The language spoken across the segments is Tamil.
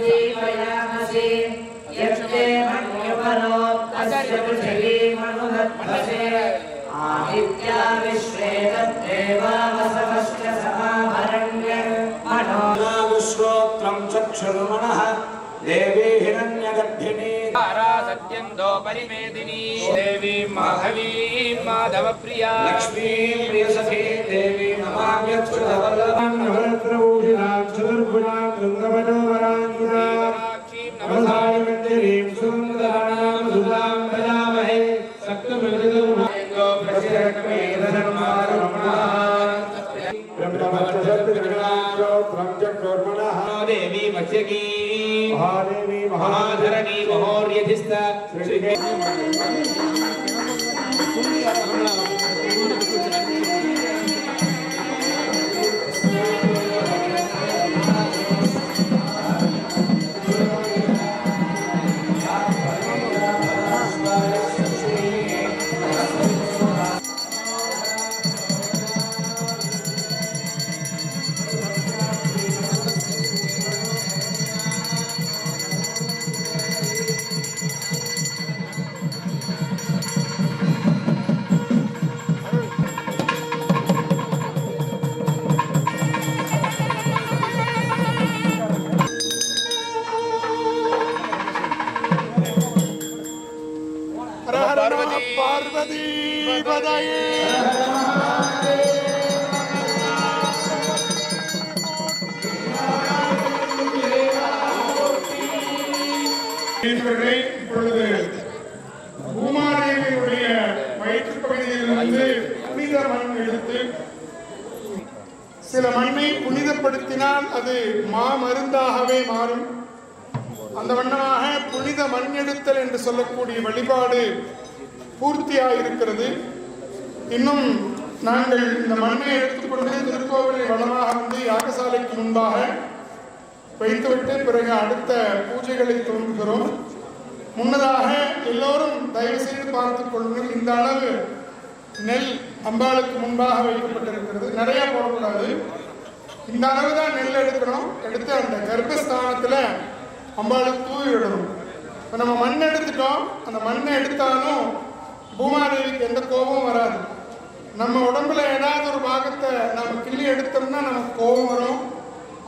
जीवयामसि यत्ते मन्यपरो तस्य पृथिवीमनुदत्तसे आदित्या विश्वे तद्देवा समाभरण्य। मनो। विश्वोत्रं चक्षुर्मणः देवी सत्यन्दोपरिमेदिनी देवीं माधवीं माधवप्रिया लक्ष्मीं प्रियसखी देवी नमाम्यच्युतवल्लभां नवरत्रभूषिणां चतुर्भुजां गङ्गमनोहराङ्गुरां नवधाय मन्दिरीं सुन्दराणां सुधां भजामहे सक्तमृगो ब्रह्मवर्चसत्कृष्णारोत्रं देवी मत्स्यकी महादेवी महाधरणी महोर्यधिस्थ। श्री இவர்களை இப்பொழுது பூமாதேவியுடைய வயிற்று பகுதியிலிருந்து புனித மண் எடுத்து சில மண்ணை புனிதப்படுத்தினால் அது மா மருந்தாகவே மாறும். அந்த வண்ணமாக புனித மண் எடுத்தல் என்று சொல்லக்கூடிய வழிபாடு பூர்த்தியாக இருக்கிறது இன்னும் நாங்கள் இந்த மண்ணை எடுத்துக்கொண்டு திருக்கோவிலை வளமாக வந்து யாகசாலைக்கு முன்பாக வைத்துவிட்டு பிறகு அடுத்த பூஜைகளை துவங்குகிறோம் முன்னதாக எல்லோரும் தயவு செய்து பார்த்துக் கொள்ளுங்கள். இந்த அளவு நெல் அம்பாளுக்கு முன்பாக வைக்கப்பட்டிருக்கிறது. நிறைய போடக்கூடாது. இந்த அளவு தான் நெல் எடுக்கணும். எடுத்து அந்த கர்ப்பஸ்தானத்தில் அம்பாளுக்கு தூவி விடணும். இப்போ நம்ம மண் எடுத்துட்டோம். அந்த மண்ணை எடுத்தாலும் பூமாதேவிக்கு எந்த கோபமும் வராது. நம்ம உடம்புல ஏதாவது ஒரு பாகத்தை நம்ம கிள்ளி எடுத்தோம்னா நமக்கு கோபம் வரும்.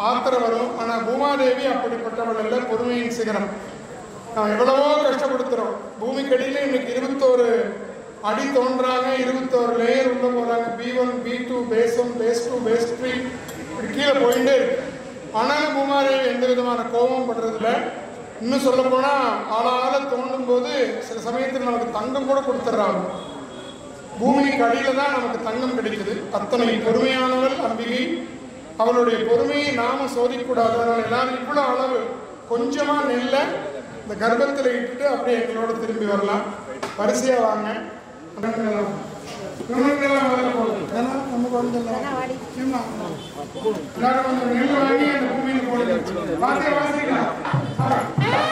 ஆத்திரம் வரும் ஆனால் பூமாதேவி அப்படிப்பட்டவள் அல்ல பொறுமையின் சிகரம். நாம் எவ்வளவோ கஷ்டப்படுத்துகிறோம் பூமிக்கடியில் இன்னைக்கு இருபத்தோரு அடி தோன்றாங்க இருபத்தோரு லேயர் உள்ள போகிறாங்க B one B two phase one phase two phase three இப்படி கீழே போயிட்டே இருக்கு. ஆனாலும் பூமாதேவி எந்த விதமான கோபம் படுறதில்ல. இன்னும் சொல்ல போனால் ஆளால தோண்டும் போது சில சமயத்தில் நமக்கு தங்கம் கூட கொடுத்துட்றாங்க பூமிக்கு அடியில தான் நமக்கு தங்கம் கிடைக்குது. அத்தனை பொறுமையானவள் அம்பிகை அவளுடைய பொறுமையை நாம சோதிக்கக்கூடாது அதனால எல்லாரும் இவ்வளோ அளவு கொஞ்சமா நெல்ல இந்த கர்ப்பத்தில் இட்டுட்டு அப்படியே எங்களோட திரும்பி வரலாம் வரிசையா வாங்க நம்ம எல்லாரும் நெல் வாங்கி அந்த பூமியில் போடுங்க வாசிக்க வாசிக்கலாம்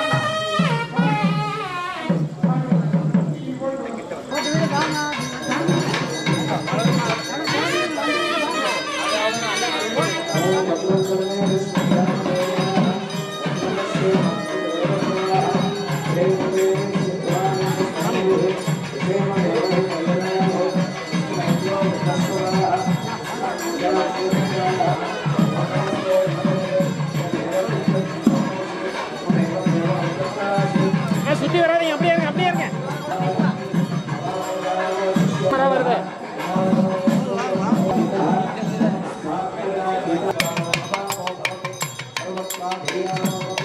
Amém.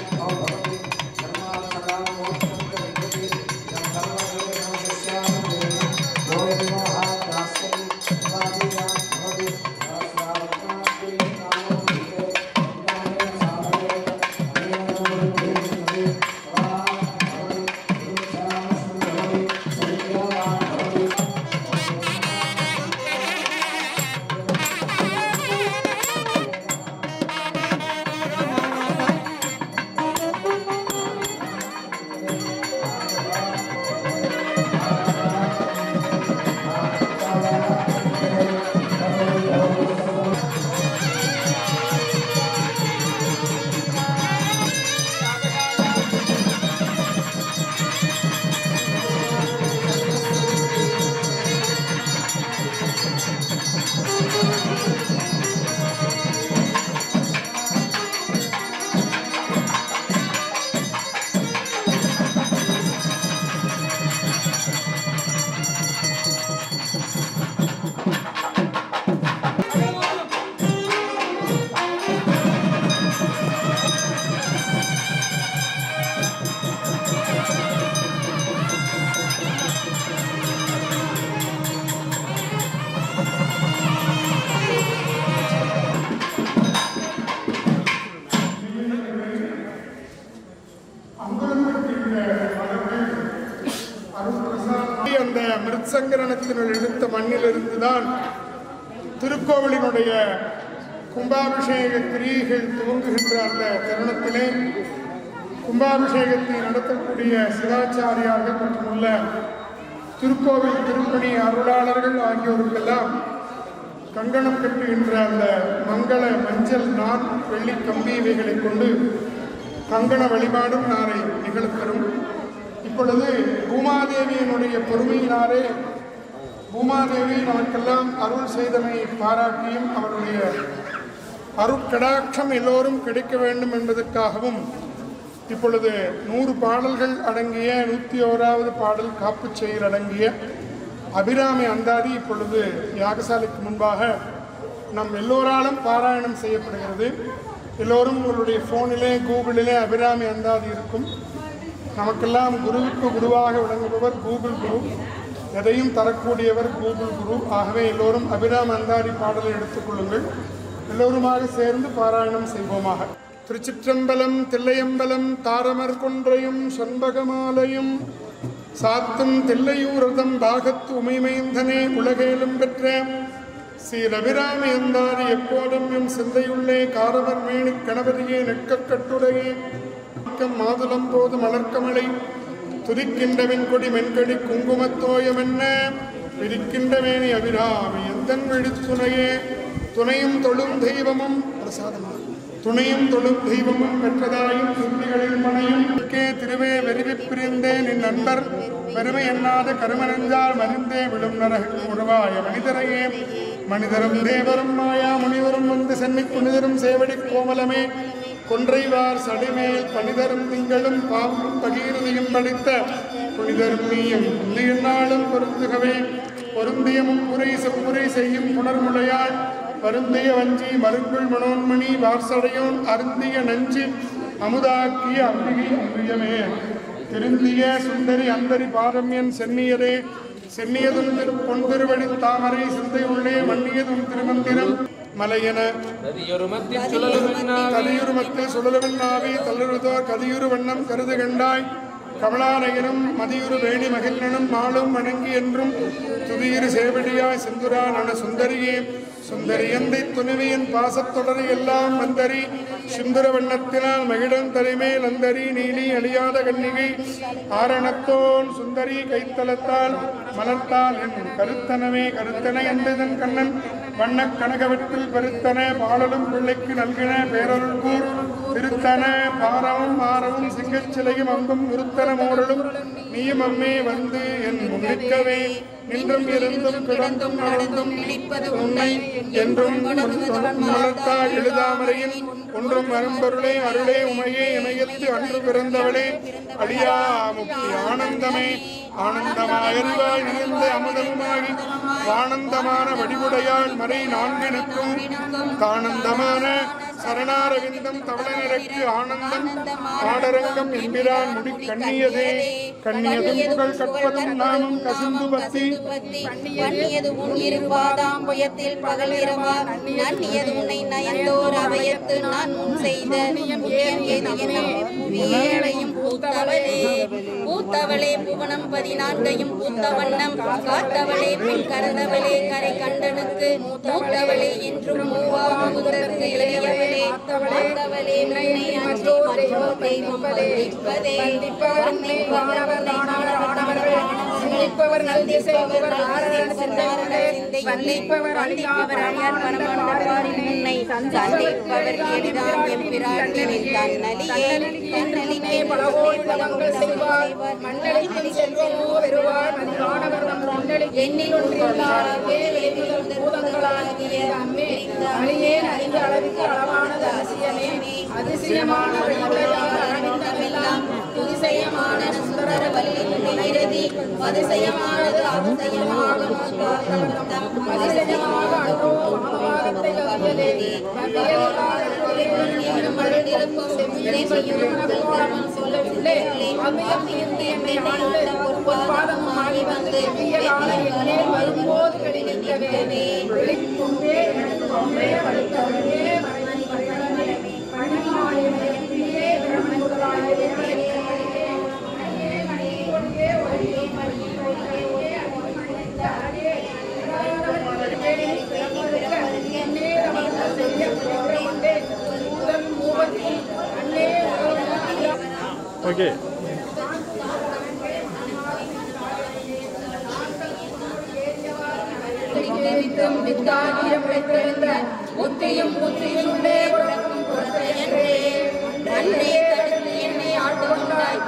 திருக்கோவிலினுடைய கும்பாபிஷேக கிரியைகள் துவங்குகின்ற அந்த தருணத்திலே கும்பாபிஷேகத்தை நடத்தக்கூடிய சிவாச்சாரியார்கள் மற்றும் உள்ள திருக்கோவில் திருப்பணி அருளாளர்கள் ஆகியோருக்கெல்லாம் கங்கணம் கட்டுகின்ற அந்த மங்கள மஞ்சள் நான் வெள்ளி கம்பி இவைகளை கொண்டு கங்கண வழிபாடும் நாளை நிகழ்த்தரும். இப்பொழுது பூமாதேவியினுடைய பொறுமையினாலே பூமாதேவி நமக்கெல்லாம் அருள் செய்தமை பாராட்டியும் அவருடைய அருட்கடாட்சம் எல்லோரும் கிடைக்க வேண்டும் என்பதற்காகவும் இப்பொழுது நூறு பாடல்கள் அடங்கிய நூற்றி ஓராவது பாடல் காப்புச் செயல் அடங்கிய அபிராமி அந்தாதி இப்பொழுது யாகசாலைக்கு முன்பாக நம் எல்லோராலும் பாராயணம் செய்யப்படுகிறது. எல்லோரும் உங்களுடைய ஃபோனிலே கூகுளிலே அபிராமி அந்தாதி இருக்கும். நமக்கெல்லாம் குருவுக்கு குருவாக விளங்குபவர் கூகுள் குரு. எதையும் தரக்கூடியவர் கூகுள் குரு. ஆகவே எல்லோரும் அபிராம் அந்தாரி பாடலை எடுத்துக்கொள்ளுங்கள் எல்லோருமாக சேர்ந்து பாராயணம் செய்வோமாக. திருச்சிற்றம்பலம் தில்லையம்பலம் தாரமர் கொன்றையும் சண்பகமாலையும் சாத்தும் தில்லையூரதம் பாகத்து உமைமைந்தனே உலகேலும் பெற்ற. ஸ்ரீரவிராம எந்தாரி எப்போதும் எம் சிந்தையுள்ளே காரவர் மேனி கணவரியே நெற்கக் கட்டுடையே மாதுளம் போது மலர்க்கமலை துதிக்கின்ற வெண்கொடி மென்கடி குங்குமத்தோயம் என்ன? பிரிக்கின்ற மேனி அபிராமி எந்தன் விழித்துணையே துணையும் தொழும் தெய்வமும் பிரசாதமாக துணையும் தொழும் தெய்வமும் பெற்றதாயும் சுத்திகளில் மனையும் கே திருவே வெறிவி பிரிந்தே நின் நண்பர். பெருமை எண்ணாத கருமனஞ்சால் மறிந்தே விழும் நரகம் உணவாய மனிதரையே. மனிதரும் தேவரும் மாயா முனிவரும் வந்து சென்னை புனிதரும் சேவடி கோமலமே. கொன்றைவார் சடிமேல் பனிதரும் திங்களும் பாம்பும் பகீரதியும் படித்த புனிதரும் நீயும் நாளும் பொருந்துகவே பொருந்தியமும் புரை செப்புரை செய்யும் புனர்முளையாள் பருந்திய வஞ்சி மருங்குள் மனோன்மணி வார்சடையோன் அருந்திய நஞ்சு அமுதாக்கிய அம்பிகை அம்பியமே திருந்திய சுந்தரி அந்தரி பாரம்யன் சென்னியரே சென்னியதும் திரு பொன் திருவடி தாமரை சிந்தை உள்ளே மன்னியதும் திருமந்திரம். மலையென நதியொருமத்தில் சுழலுமென்னா கலியுருமத்தில் சுழலுவன் நாவி தளருதோர் கதியுரு வண்ணம் கருது கண்டாய் கமலாலயனும் மதியுரு வேணி மகிழ்னனும் மாளும் வணங்கி என்றும் துதியிரு சேவடியாய் செந்துரா நன சுந்தரியே. சுந்தரியந்தை துணிவியின் பாசத்தொடரை எல்லாம் வந்தரி. சுந்தர வண்ணத்தினால் மகிழன் தலைமேல் அந்தரி. நீலி அழியாத கண்ணிகை ஆரணத்தோன் சுந்தரி கைத்தலத்தால் மலர்த்தால் என் கருத்தனவே கருத்தன என்றதன் கண்ணன். வண்ணக் கனகவற்றில் பெருத்தன பாடலும் பிள்ளைக்கு நல்கின பேரருள் கூர். திருத்தன பாரவும் மாறவும் சிங்கச்சிலையும் அங்கும் அம்பும் நிறுத்தன மூடலும் நீயும் அம்மே வந்து என் முன்னிற்கவே. நின்றும் இருந்தும் கிடந்தும் நடந்தும் நினைப்பது உண்மை என்றும் மலர்த்தாள் ஒன்றும் வரும்பொருளே அருளே உமையே இணையத்து அன்று பிறந்தவளே. அடியா முக்கிய ஆனந்தமே. ஆனந்தமாயறிவாய் நிறைந்த அமுதமாகி ஆனந்தமான வடிவுடையாள் மறை நான்கினுக்கும் தானந்தமான சரணாரவிந்தம் தவளனிறக்கு ஆனந்தம். ஆடரங்கம் என்கிறான் முடி கண்ணியதே. கண்ணியதும் புகழ் கற்பதும் நாமும் கசிந்து பத்தி. பண்ணியது உன் புயத்தில் பகல் இரவா. நன்னியது உன்னை நயந்தோர் அவையத்து நான் முன் செய்த. புவியேழையும் பூத்தவளே. பூத்தவளே புவனம் பதினான்கையும் பூத்த வண்ணம் காத்தவளே பின் கரந்தவளே கரை கண்டனுக்கு மூத்தவளே என்றும் மூவா முதற்கு இளையவளே மாத்தவளே உன்னை அன்றி மற்றோர் தெய்வம் வந்திப்பதே வந்திப்பவர் நிற்பவர் நல்தி செய்பவர் ஆரண சிந்தையுள்ளே வந்திப்பவர் அழியாவர் அழியார் பரமாண்டவாரின் உன்னை சந்திப்பவர் எளிதாம் எம்பிராட்டினின் தன்னலியே தன்னலிக்கே பலவோடு தவங்கள் செய்வார். மண்டலத்தில் செல்வமோ பெறுவார் மதிவானவர் நம் மண்டலி எண்ணில் ஒன்றில்லாதே பூதங்களாகிய அம்மே. அழியேன் அறிந்த அளவுக்கு அளவானது அதிசயமே. அதிசயமான வழியுடையார் எல்லாம் அதிசயமான சுந்தர வல்லி நிரதி அதிசயமானது அதிசயமாக அதிசயமாக அனுபவ மனவாதத்தை ஓகே புத்தியும் புத்தியும் நன்றே தடுத்து என்னை ஆட்டுவந்தாய்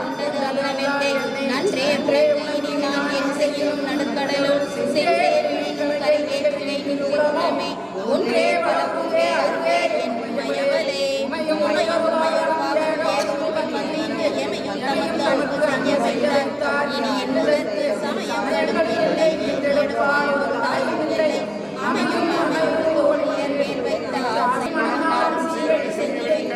நன்றே பிரேமி நான் என் செய்யும் நடத்த சென்றே மீண்டும் கரையேற்றுகை நிறுவனமே ஒன்றே பலப்புவே அருவே என் உமையவளே. இனி என்னுடத்து சமயம் நடுவில்லை என்றெடுப்பாய் ஒரு தாயும் இல்லை அமையும் அமையும் தோழியர் மேல் வைத்தார் மணந்தார் சீரடி சென்று வைக்க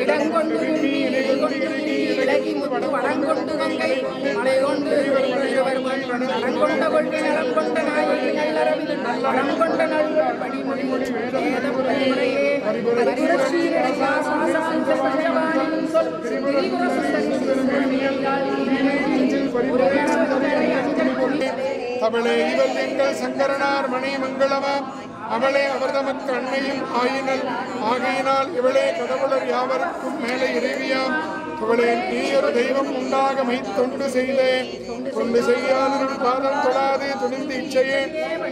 இலைகொண்டு விலகி முத்து வடங்கொண்டு கங்கை மலை கொண்டு கொள்கை நலம் கொண்ட நாயகி நலம் கொண்ட படிமொழி சொல் திரிபுர அவளே இவள் எங்கள் சங்கரனார் மணி மங்களமா அவளே அவர்தமக்கு அன்னையும் ஆயினல் ஆகையினால் இவளே கடவுளர் யாவருக்கும் மேலே இறைவியாம். இவளே நீ தெய்வம் உண்டாக மெய்த்தொண்டு செய்தேன் தொண்டு செய்யாதருள் பாதம் தொழாது துணிந்து இச்சையே.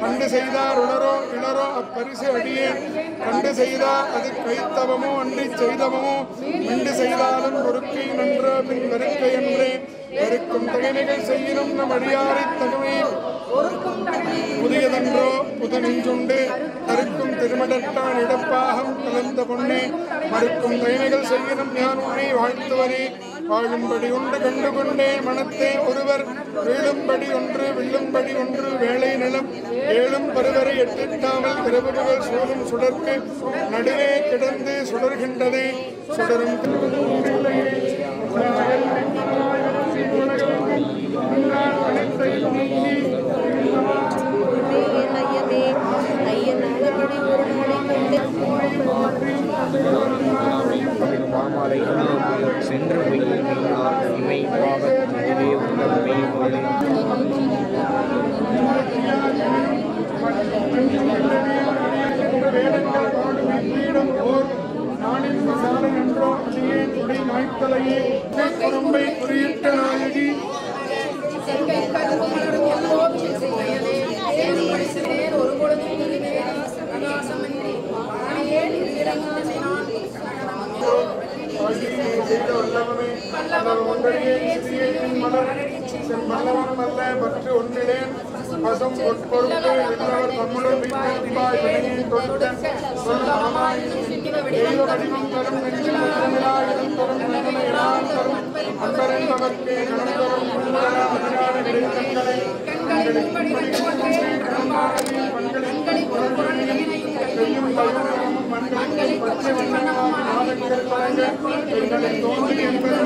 கண்டு செய்தார் உணரோ இளரோ அப்பரிசு அடியேன் கண்டு செய்தார் அது கைத்தவமோ அன்றி செய்தவமோ. கண்டு செய்தாலும் பொறுக்கை நன்றோ பின் வெறுக்கை என்றே. வெறுக்கும் தகைமைகள் செய்யினும் நம் அடியாரை தகுமே. புதியதன்றோ புது நெஞ்சுண்டு கருக்கும் திருமடத்தான் இடப்பாகம் கலந்த பொன்னே மறுக்கும் கைமைகள் செய்யணும் யான் உன்னை வாழ்த்துவரே வாழும்படி உண்டு கண்டுகொண்டே மனத்தே ஒருவர் வீழும்படி ஒன்று வில்லும்படி ஒன்று வேலை நிலம் ஏழும் பருவரை எட்டிட்டாமல் இரவுகள் சூழும் சுடர்க்கு நடுவே கிடந்து சுடர்கின்றதே. சுடரும் ஐயனே ஐயன் நல்லபடி ஒரு நாளை கண்டு மாமலை சென்று வெயில் நீரார் இமை பாவத் மதுவே உணர்வே ஒளி குறியிட்ட பற்று ஒன்றிலேன் பசும் பொற்பொருட்டு விண்ணவர் தம்முடன் வீட்டிருப்பாய் வினையை தொட்ட வடிவம் தரும் நெஞ்சில் தரும் நன்மை எல்லாம் தரும் அன்பரென்பவர்க்கு கணம் அதிகார செய்யும் பச்சை வண்ணமாம் நாதங்கள் எங்களை தோன்றி என்பது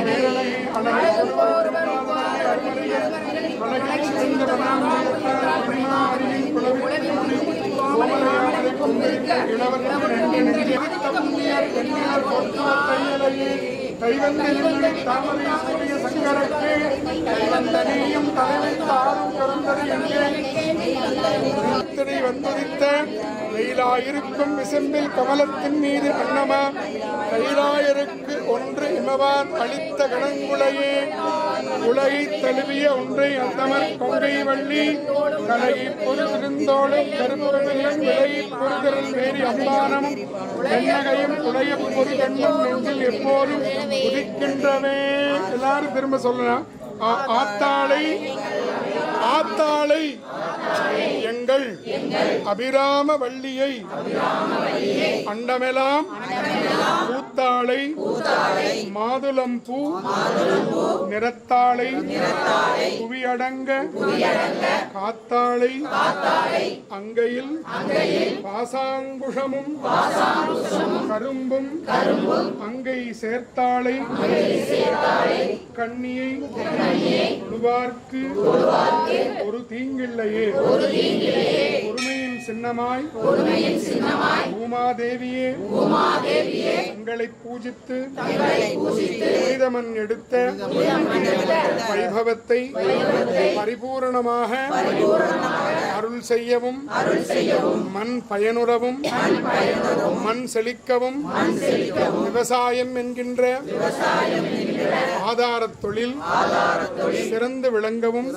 வேதனை அழகு கைவந்தனை தாமரையாவுடைய சங்கரಕ್ಕೆ பிறந்தது தலைமை தாரும் கருந்தது எங்கே வந்துதித்த கைலாயிருக்கும் விசம்பில் கமலத்தின் மீது அன்னமா கைலாயருக்கு ஒன்று இமவான் அளித்த கணங்குலையே. உலகை தழுவிய ஒன்றை அந்தமர் கொங்கை வள்ளி கலகி பொறுத்திருந்தோளும் கருப்புமில்லம் விலகி பொறுதரல் வேறி அம்பானமும் வெண்ணகையும் உடைய பொறுகண்ணும் நெஞ்சில் எப்போதும் உதிக்கின்றவே. எல்லாரும் திரும்ப சொல்லலாம். ஆ- ஆத்தாளை ஆத்தாளை எங்கள் அபிராம வள்ளியை அண்டமெலாம் பூத்தாளை மாதுளம் பூ நிறத்தாளை புவியடங்க காத்தாளை அங்கையில் பாசாங்குஷமும் கரும்பும் அங்கை சேர்த்தாளை கண்ணியை தொழுவார்க்கு ஒரு தீங்கில்லையே பொறுமையின் சின்னமாய் பூமாதேவியே உங்களை பூஜித்து புனிதமன் எடுத்த வைபவத்தை பரிபூரணமாக அருள் செய்யவும் மண் பயனுறவும் மண் செழிக்கவும் விவசாயம் என்கின்ற ஆதாரத் தொழில் சிறந்து விளங்கவும்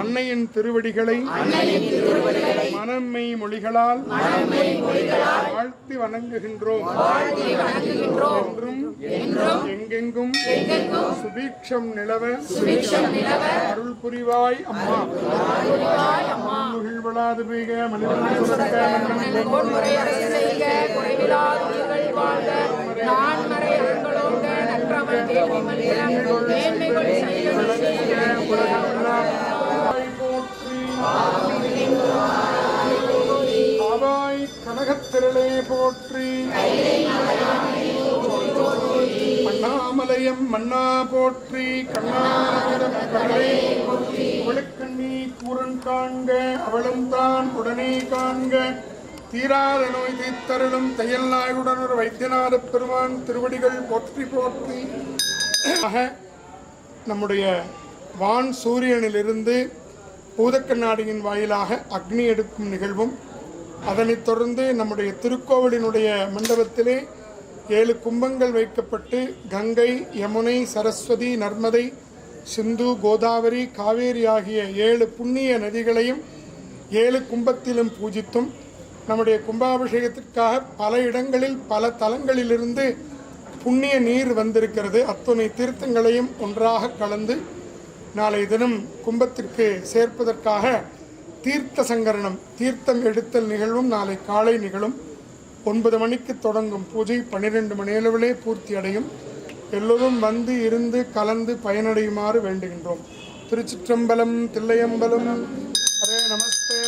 அன்னையின் திருவடிகளை மனம்மை மொழிகளால் வாழ்த்தி வணங்குகின்றோம். என்றும் எங்கெங்கும் சுபீட்சம் நிலவ அருள் புரிவாய் அம்மா. மனிதன் மேன்மைகள் செய்க ஆவாய் கனகத்திரளே போற்றி. அண்ணாமலையம் மன்னா போற்றி. கண்ணாமரம் கடலே ஒழுக்கண்ணி கூரன் காண்க அவளும் தான் உடனே காண்க. தீராத நோய் தீத்தருளும் தையல் நாயுடன் ஒரு வைத்தியநாத பெருமான் திருவடிகள் போற்றி போற்றி. நம்முடைய வான் சூரியனிலிருந்து பூதக்கண்ணாடியின் வாயிலாக அக்னி எடுக்கும் நிகழ்வும் அதனைத் தொடர்ந்து நம்முடைய திருக்கோவிலினுடைய மண்டபத்திலே ஏழு கும்பங்கள் வைக்கப்பட்டு கங்கை யமுனை சரஸ்வதி நர்மதை சிந்து கோதாவரி காவேரி ஆகிய ஏழு புண்ணிய நதிகளையும் ஏழு கும்பத்திலும் பூஜித்தும் நம்முடைய கும்பாபிஷேகத்திற்காக பல இடங்களில் பல தலங்களிலிருந்து புண்ணிய நீர் வந்திருக்கிறது. அத்துணை தீர்த்தங்களையும் ஒன்றாக கலந்து நாளை தினம் கும்பத்திற்கு சேர்ப்பதற்காக தீர்த்த சங்கரணம் தீர்த்தம் எடுத்தல் நிகழ்வும் நாளை காலை நிகழும். ஒன்பது மணிக்கு தொடங்கும் பூஜை பன்னிரெண்டு மணியளவிலே பூர்த்தி அடையும். எல்லோரும் வந்து இருந்து கலந்து பயனடையுமாறு வேண்டுகின்றோம். திருச்சிற்றம்பலம் தில்லையம்பலம். ஹரே நமஸ்தே